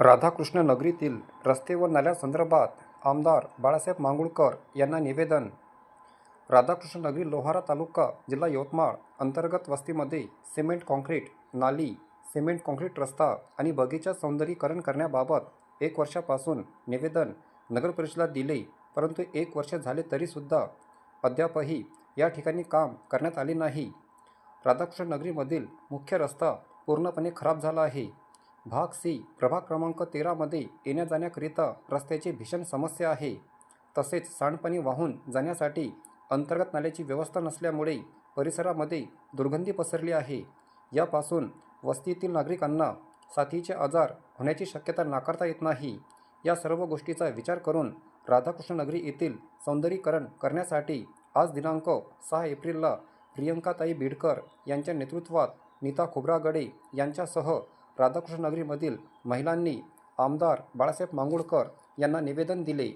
राधाकृष्ण नगरीतील रस्ते व नाल्यासंदर्भात आमदार बाळासाहेब मांगुळकर यांना निवेदन. राधाकृष्ण नगरी लोहारा तालुका जिल्हा यवतमाळ अंतर्गत वस्तीमध्ये सिमेंट काँक्रीट नाली सिमेंट काँक्रीट रस्ता आणि बगीचा सौंदर्यीकरण करण्याबाबत एक वर्षापासून निवेदन नगरपरिषदेला दिले परंतु एक वर्ष झाले तरीसुद्धा अद्यापही या ठिकाणी काम करण्यात आले नाही. राधाकृष्ण नगरीमधील मुख्य रस्ता पूर्णपणे खराब झाला आहे. भाग सी प्रभाग क्रमांक तेरामध्ये येण्या जाण्याकरिता रस्त्याची भीषण समस्या आहे. तसेच सांडपाणी वाहून जाण्यासाठी अंतर्गत नाल्याची व्यवस्था नसल्यामुळे परिसरामध्ये दुर्गंधी पसरली आहे. यापासून वस्तीतील नागरिकांना साथीचे आजार होण्याची शक्यता नाकारता येत नाही. या सर्व गोष्टीचा विचार करून राधाकृष्ण नगरी येथील सौंदर्यीकरण करण्यासाठी आज दिनांक सहा एप्रिलला प्रियंकाताई बिडकर यांच्या नेतृत्वात नीता खोब्रागडे यांच्यासह राधाकृष्ण नगरीमधील महिलांनी आमदार बाळासाहेब मांगुळकर यांना निवेदन दिले.